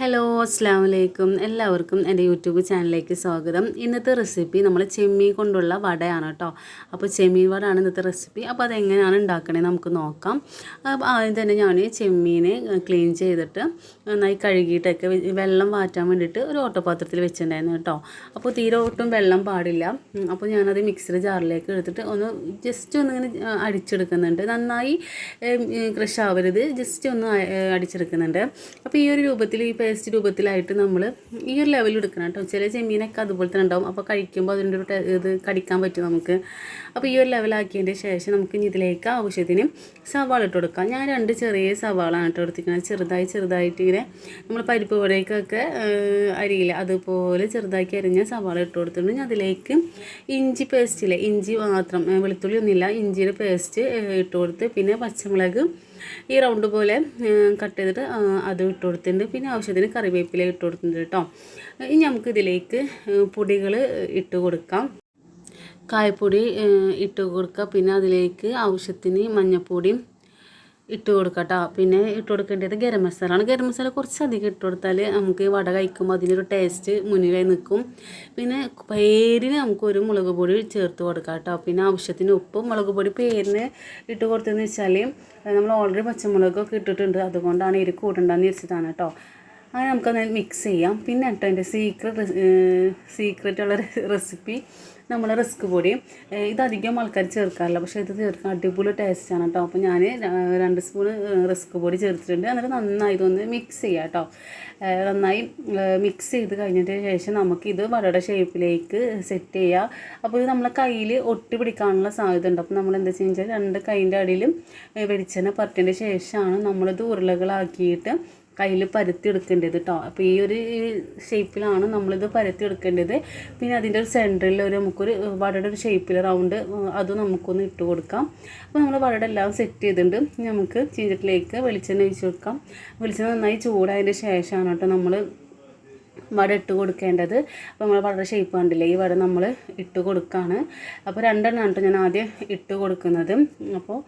Hello അസ്സാം വലൈക്കും എല്ലാവർക്കും എന്റെ യൂട്യൂബ് ചാനലിലേക്ക് സ്വാഗതം. ഇന്നത്തെ റെസിപ്പി നമ്മൾ ചെമ്മീൻ കൊണ്ടുള്ള വടയാണ് കേട്ടോ. അപ്പോൾ ചെമ്മീൻ വടയാണ് ഇന്നത്തെ റെസിപ്പി. അപ്പോൾ അതെങ്ങനെയാണ് ഉണ്ടാക്കണേ നമുക്ക് നോക്കാം. അപ്പോൾ ആദ്യം തന്നെ ഞാൻ ചെമ്മീനെ ക്ലീൻ ചെയ്തിട്ട് നന്നായി കഴുകിയിട്ടൊക്കെ വെള്ളം വാറ്റാൻ വേണ്ടിയിട്ട് ഒരു ഓട്ടോപാത്രത്തിൽ വെച്ചിട്ടുണ്ടായിരുന്നു കേട്ടോ. അപ്പോൾ തീരെ ഒട്ടും വെള്ളം പാടില്ല. അപ്പോൾ ഞാനത് മിക്സർ ജാറിലേക്ക് എടുത്തിട്ട് ഒന്ന് ജസ്റ്റ് ഒന്ന് ഇങ്ങനെ അടിച്ചെടുക്കുന്നുണ്ട്. നന്നായി ക്രഷ് ആവരുത്. ജസ്റ്റ് ഒന്ന് അടിച്ചെടുക്കുന്നുണ്ട്. അപ്പോൾ ഈ ഒരു രൂപത്തിൽ ഈ പേസ്റ്റ് രൂപത്തിലായിട്ട് നമ്മൾ ഈ ഒരു ലെവലിൽ എടുക്കണം കേട്ടോ. ചില ചെമ്മീനൊക്കെ അതുപോലെ തന്നെ ഉണ്ടാവും. അപ്പോൾ കഴിക്കുമ്പോൾ അതിന്റെ ഒരു ഇത് കടിക്കാൻ പറ്റും നമുക്ക്. അപ്പോൾ ഈ ഒരു ലെവലാക്കിയതിന്റെ ശേഷം നമുക്ക് ഇനി ഇതിലേക്ക് ആവശ്യത്തിന് സവാള ഇട്ട് കൊടുക്കാം. ഞാൻ രണ്ട് ചെറിയ സവാളാണ് കേട്ടോ എടുത്തിരിക്കുന്നത്. ചെറുതായി ചെറുതായിട്ട് ഇങ്ങനെ നമ്മൾ പരിപ്പ് വടയ്ക്കൊക്കെ അരിയില്ല അതുപോലെ ചെറുതാക്കി അരിഞ്ഞ സവാള ഇട്ട് കൊടുത്തിട്ടുണ്ട്. ഞാൻ അതിലേക്ക് ഇഞ്ചി പേസ്റ്റില്ലേ ഇഞ്ചി മാത്രം വെളുത്തുള്ളി ഒന്നുമില്ല. ഇഞ്ചിയുടെ പേസ്റ്റ് ഇട്ട് കൊടുത്ത് പിന്നെ പച്ചമുളക് ഈ റൗണ്ട് പോലെ കട്ട് ചെയ്തിട്ട് അത് ഇട്ട് കൊടുത്തിട്ടുണ്ട്. പിന്നെ ആവശ്യത്തിന് കറിവേപ്പില ഇട്ട് കൊടുത്തിട്ടുണ്ട് കേട്ടോ. ഇനി നമുക്ക് ഇതിലേക്ക് പൊടികൾ ഇട്ട് കൊടുക്കാം. കായപ്പൊടി ഇട്ട് കൊടുക്കുക പിന്നെ അതിലേക്ക് ആവശ്യത്തിന് മഞ്ഞൾപ്പൊടിയും ഇട്ട് കൊടുക്കുക കേട്ടോ പിന്നെ ഇട്ട് കൊടുക്കേണ്ടത് ഗരം മസാലയാണ്. ഗരം മസാല കുറച്ച് അധികം ഇട്ട് കൊടുത്താൽ നമുക്ക് വട കഴിക്കുമ്പോൾ അതിനൊരു ടേസ്റ്റ് മുന്നിലായി നിൽക്കും. പിന്നെ പേരിന് നമുക്ക് ഒരു മുളക് പൊടി ചേർത്ത് കൊടുക്കാം കേട്ടോ പിന്നെ ആവശ്യത്തിന് ഉപ്പും മുളക് പൊടി പേരിന് ഇട്ട് കൊടുത്തതെന്ന് വെച്ചാൽ നമ്മൾ ഓൾറെഡി പച്ചമുളകൊക്കെ ഇട്ടിട്ടുണ്ട്. അതുകൊണ്ടാണ് എരി കൂട്ടണ്ടെന്ന് വെച്ചിട്ടാണ് കേട്ടോ. അങ്ങനെ നമുക്കത് മിക്സ് ചെയ്യാം. പിന്നെ കേട്ടോ എന്റെ സീക്രട്ട് ഉള്ള റെസിപ്പി നമ്മൾ റിസ്ക് പൊടി ഇതധികം ആൾക്കാർ ചേർക്കാറില്ല. പക്ഷേ ഇത് ചേർക്കാൻ അടിപൊളി ടേസ്റ്റാണ് കേട്ടോ. അപ്പോൾ ഞാൻ രണ്ട് സ്പൂൺ റിസ്ക് പൊടി ചേർത്തിട്ടുണ്ട്. എന്നിട്ട് നന്നായി ഇതൊന്ന് മിക്സ് ചെയ്യാം കേട്ടോ. നന്നായി മിക്സ് ചെയ്ത് കഴിഞ്ഞതിന് ശേഷം നമുക്കിത് വടയുടെ ഷേപ്പിലേക്ക് സെറ്റ് ചെയ്യുക അപ്പോൾ ഇത് നമ്മളെ കയ്യിൽ ഒട്ടി പിടിക്കാനുള്ള സാധ്യത ഉണ്ട്. അപ്പോൾ നമ്മൾ എന്താ വെച്ചാൽ രണ്ട് കൈന്റെ അടിയിലും വെളിച്ചെണ്ണ പരട്ടിയതിന്റെ ശേഷമാണ് നമ്മളിത് ഉരുളകളാക്കിയിട്ട് കയ്യിൽ പരത്തി എടുക്കേണ്ടത് കേട്ടോ അപ്പോൾ ഈ ഒരു ഷേപ്പിലാണ് നമ്മളിത് പരത്തി എടുക്കേണ്ടത്. പിന്നെ അതിന്റെ ഒരു സെന്ററിൽ ഒരു നമുക്കൊരു വടയുടെ ഒരു ഷേപ്പിൽ റൗണ്ട് അത് നമുക്കൊന്ന് ഇട്ട് കൊടുക്കാം. അപ്പോൾ നമ്മൾ വടയുടെ എല്ലാം സെറ്റ് ചെയ്തിട്ടുണ്ട്. നമുക്ക് ചീരട്ടിലേക്ക് വെളിച്ചെണ്ണ ഒഴിച്ച് കൊടുക്കാം. വെളിച്ചെണ്ണ നന്നായി ചൂടായതിന്റെ ശേഷമാണ് കേട്ടോ നമ്മൾ വട ഇട്ട് കൊടുക്കേണ്ടത്. അപ്പോൾ നമ്മൾ വട ഷേപ്പ് കണ്ടില്ലേ? ഈ വട നമ്മൾ ഇട്ട് കൊടുക്കുകയാണ് അപ്പോൾ രണ്ടെണ്ണമാണ് കേട്ടോ ഞാൻ ആദ്യം ഇട്ട് കൊടുക്കുന്നത്. അപ്പോൾ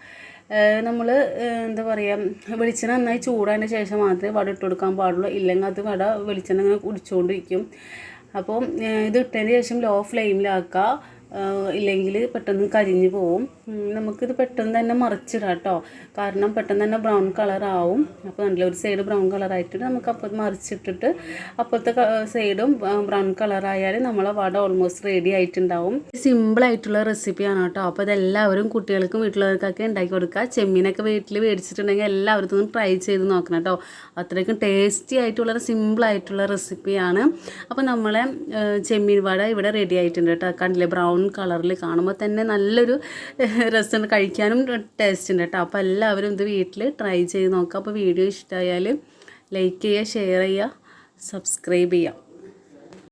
നമ്മൾ എന്താ പറയുക വെളിച്ചെണ്ണ നന്നായി ചൂടായതിന് ശേഷം മാത്രമേ വട ഇട്ട് കൊടുക്കാൻ പാടുള്ളൂ. ഇല്ലെങ്കിൽ അത് വട വെളിച്ചെണ്ണ ഇങ്ങനെ കുടിച്ചുകൊണ്ടിരിക്കും അപ്പോൾ ഇത് ഇട്ടതിന് ശേഷം ലോ ഫ്ലെയിമിലാക്കുക ഇല്ലെങ്കിൽ പെട്ടെന്ന് കരിഞ്ഞു പോവും. നമുക്കിത് പെട്ടെന്ന് തന്നെ മറിച്ചിടാം കേട്ടോ. കാരണം പെട്ടെന്ന് തന്നെ ബ്രൗൺ കളർ ആവും. അപ്പോൾ നല്ല ഒരു സൈഡ് ബ്രൗൺ കളറായിട്ട് നമുക്ക് അപ്പോൾ മറിച്ചിട്ടിട്ട് അപ്പുറത്തെ സൈഡും ബ്രൗൺ കളറായാൽ നമ്മളെ വട ഓൾമോസ്റ്റ് റെഡി ആയിട്ടുണ്ടാവും. സിമ്പിളായിട്ടുള്ള റെസിപ്പിയാണ് കേട്ടോ. അപ്പോൾ ഇതെല്ലാവരും കുട്ടികൾക്കും വീട്ടിലുള്ളവർക്കൊക്കെ ഉണ്ടാക്കി കൊടുക്കുക. ചെമ്മീനൊക്കെ വീട്ടിൽ മേടിച്ചിട്ടുണ്ടെങ്കിൽ എല്ലാവരും ട്രൈ ചെയ്ത് നോക്കണം കേട്ടോ. അത്രയ്ക്കും ടേസ്റ്റി ആയിട്ടുള്ള സിമ്പിൾ ആയിട്ടുള്ള റെസിപ്പിയാണ് അപ്പോൾ നമ്മളെ ചെമ്മീൻ വട ഇവിടെ റെഡി ആയിട്ടുണ്ട് കേട്ടോ. കണ്ടില്ലേ? ബ്രൗൺ കളറിൽ കാണുമ്പോൾ തന്നെ നല്ലൊരു രസമുണ്ട് കഴിക്കാനും ടേസ്റ്റ് ഉണ്ട് കേട്ടോ. അപ്പോൾ എല്ലാവരും ഇത് വീട്ടിൽ ട്രൈ ചെയ്ത് നോക്കുക അപ്പോൾ വീഡിയോ ഇഷ്ടമായാൽ ലൈക്ക് ചെയ്യുക ഷെയർ ചെയ്യുക സബ്സ്ക്രൈബ് ചെയ്യുക.